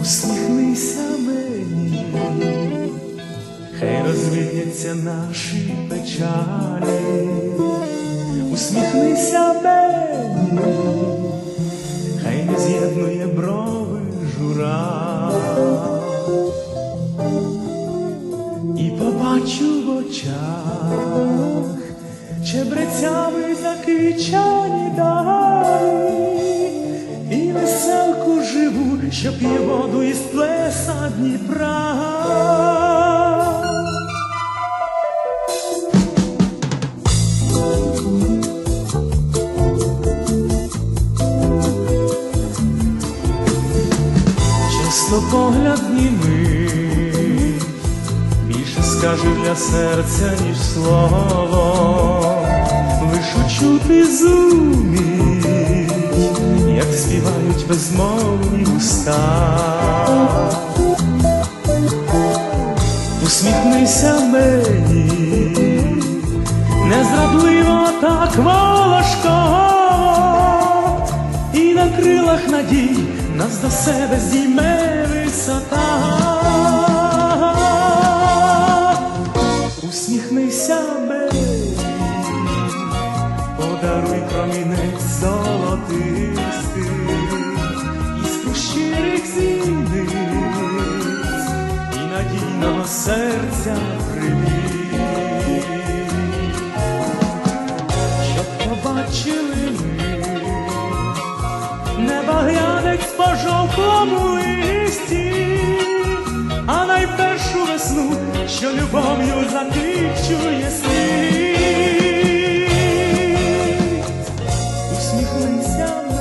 Усміхнися мені, хай розвіються наші печалі, усміхнися мені, хай не з'єднує брови жура, і побачу очах чебрецями закичані далі, і веселку живу, що п'є воду із плеса Дніпра. Погляд більше скаже для серця, ніж слово, лиш учути зуміть, як співають безмовні уста. Усміхнися мені, незрадливо так волошково, і на крилах надій нас до себе здійме висота. Подаруй промінець золотистий, іскру щирих зіниць і надійного серця привіт, щоб побачили ми небоглянець по жовтому листі, а найпершу весну, що любов'ю заквічує 喜欢你笑。